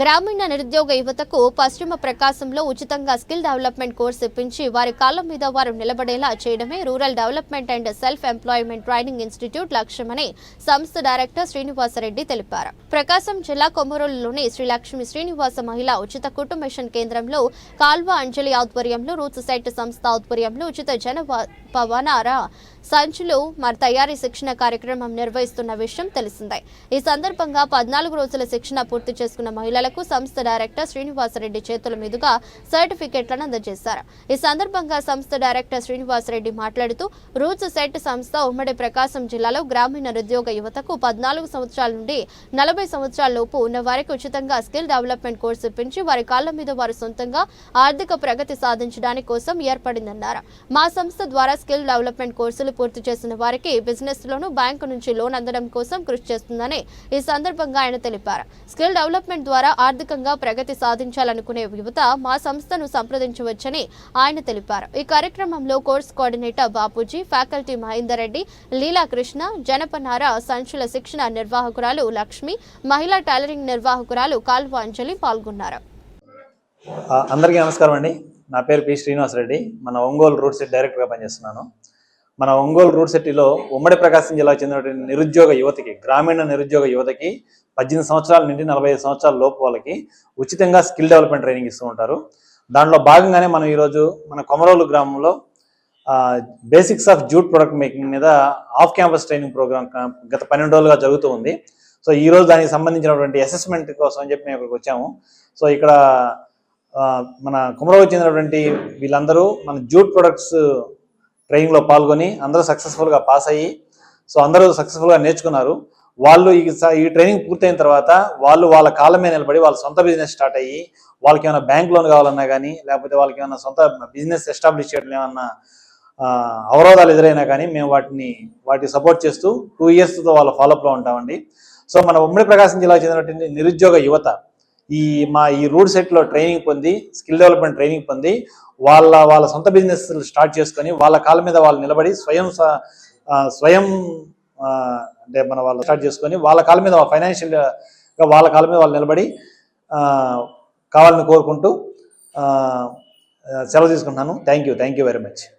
గ్రామీణ నిరుద్యోగ యువతకు పశ్చిమ ప్రకాశంలో ఉచితంగా స్కిల్ డెవలప్మెంట్ కోర్సు ఇప్పించి వారి కాలం మీద వారు నిలబడేలా చేయడమే rural development and self employment training institute లక్ష్యమని సంస్థ డైరెక్టర్ శ్రీనివాసరెడ్డి తెలిపారు. ప్రకాశం జిల్లా కొమరోలులోని శ్రీలక్ష్మి శ్రీనివాస మహిళా ఉచిత కుటుంబ మిషన్ కేంద్రంలో కాల్వ అంజలి ఆధ్వర్యంలో రూట్స్ సెట్ సంస్థ ఆధ్వర్యంలో ఉచిత జన పవనార సంచులు మరి తయారీ శిక్షణ కార్యక్రమం నిర్వహిస్తున్న విషయం తెలిసిందే. ఈ సందర్భంగా పద్నాలుగు రోజుల శిక్షణ పూర్తి చేసుకున్న మహిళలకు సంస్థ డైరెక్టర్ శ్రీనివాసరెడ్డి చేతుల మీదుగా సర్టిఫికెట్లను అందజేశారు. ఈ సందర్భంగా సంస్థ డైరెక్టర్ శ్రీనివాసరెడ్డి మాట్లాడుతూ రూట్స్ సెట్ సంస్థ ఉమ్మడి ప్రకాశం జిల్లాలో గ్రామీణ నిరుద్యోగ యువతకు పద్నాలుగు సంవత్సరాల నుండి నలభై సంవత్సరాల లోపు ఉన్న వారికి ఉచితంగా స్కిల్ డెవలప్మెంట్ కోర్సు ఇప్పించి వారి కాళ్ళ మీద వారు సొంతంగా ఆర్థిక ప్రగతి సాధించడానికి కోసం ఏర్పడిందన్నారు. మా సంస్థ ద్వారా స్కిల్ డెవలప్మెంట్ కోర్సులు పూర్తి చేసిన వారికి బిజినెస్ లోను బ్యాంకు నుంచి లోన్ అందడం కోసం కృషి చేస్తుందని ఈ సందర్భంగా ఆయన తెలిపారు. స్కిల్ డెవలప్మెంట్ ద్వారా ఆర్థికంగా ప్రగతి సాధించాలనుకునే యువత మా సంస్థను సంప్రదించవచ్చని ఆయన తెలిపారు. ఈ కార్యక్రమంలో course coordinator Bapuji faculty Mahender Reddy Leela Krishna జనపనార సంచుల శిక్షణ నిర్వాహకురాలు లక్ష్మి మహిళా టైలరింగ్ నిర్వాహకురాలు కాల్వాంజలి పాల్గొన్నారు. అందరికీ నమస్కారం అండి. నా పేరు పి శ్రీనివాసరెడ్డి. మన ఒంగోలు రూట్స్ డైరెక్టర్గా పనిచేస్తున్నాను. మన ఒంగోలు రూట్ సిటీలో ఉమ్మడి ప్రకాశం జిల్లాకు చెందినటువంటి నిరుద్యోగ యువతకి గ్రామీణ నిరుద్యోగ యువతకి పద్దెనిమిది సంవత్సరాల నుండి నలభై ఐదు సంవత్సరాల లోపు వాళ్ళకి ఉచితంగా స్కిల్ డెవలప్మెంట్ ట్రైనింగ్ ఇస్తూ ఉంటారు. దాంట్లో భాగంగానే మనం ఈరోజు మన కొమరోలు గ్రామంలో basics of jute product making మీద ఆఫ్ క్యాంపస్ ట్రైనింగ్ ప్రోగ్రామ్ గత పన్నెండు రోజులుగా జరుగుతూ ఉంది. సో ఈ రోజు దానికి సంబంధించినటువంటి అసెస్మెంట్ కోసం అని చెప్పి మేము ఇక్కడికి వచ్చాము. సో ఇక్కడ మన కుమరవకు చెందినటువంటి వీళ్ళందరూ మన జూట్ ప్రొడక్ట్స్ ట్రైనింగ్లో పాల్గొని అందరూ సక్సెస్ఫుల్గా పాస్ అయ్యి సో అందరూ సక్సెస్ఫుల్గా నేర్చుకున్నారు. వాళ్ళు ఈ ఈ ట్రైనింగ్ పూర్తయిన తర్వాత వాళ్ళు వాళ్ళ కాళ్ళ మీద నిలబడి వాళ్ళ సొంత బిజినెస్ స్టార్ట్ అయ్యి వాళ్ళకి ఏమైనా బ్యాంక్ లోన్ కావాలన్నా కానీ లేకపోతే వాళ్ళకి ఏమైనా సొంత బిజినెస్ ఎస్టాబ్లిష్ చేయడం ఏమన్నా అవరోధాలు ఎదురైనా కానీ మేము వాటిని వాటికి సపోర్ట్ చేస్తూ టూ ఇయర్స్తో వాళ్ళ ఫాలోఅప్లో ఉంటామండి. సో మన ఉమ్మడి ప్రకాశం జిల్లాకు చెందినటువంటి నిరుద్యోగ యువత ఈ మా ఈ రూడ్ సెట్లో ట్రైనింగ్ పొంది స్కిల్ డెవలప్మెంట్ ట్రైనింగ్ పొంది వాళ్ళ వాళ్ళ సొంత బిజినెస్ స్టార్ట్ చేసుకొని వాళ్ళ కాళ్ళ మీద వాళ్ళు నిలబడి స్వయం స- స్వయం అంటే మన వాళ్ళు స్టార్ట్ చేసుకొని వాళ్ళ కాళ్ళ మీద ఫైనాన్షియల్గా వాళ్ళ కాళ్ళ మీద వాళ్ళు నిలబడి కావాలని కోరుకుంటూ సెలవు తీసుకుంటున్నాను. Thank you. Thank you very much.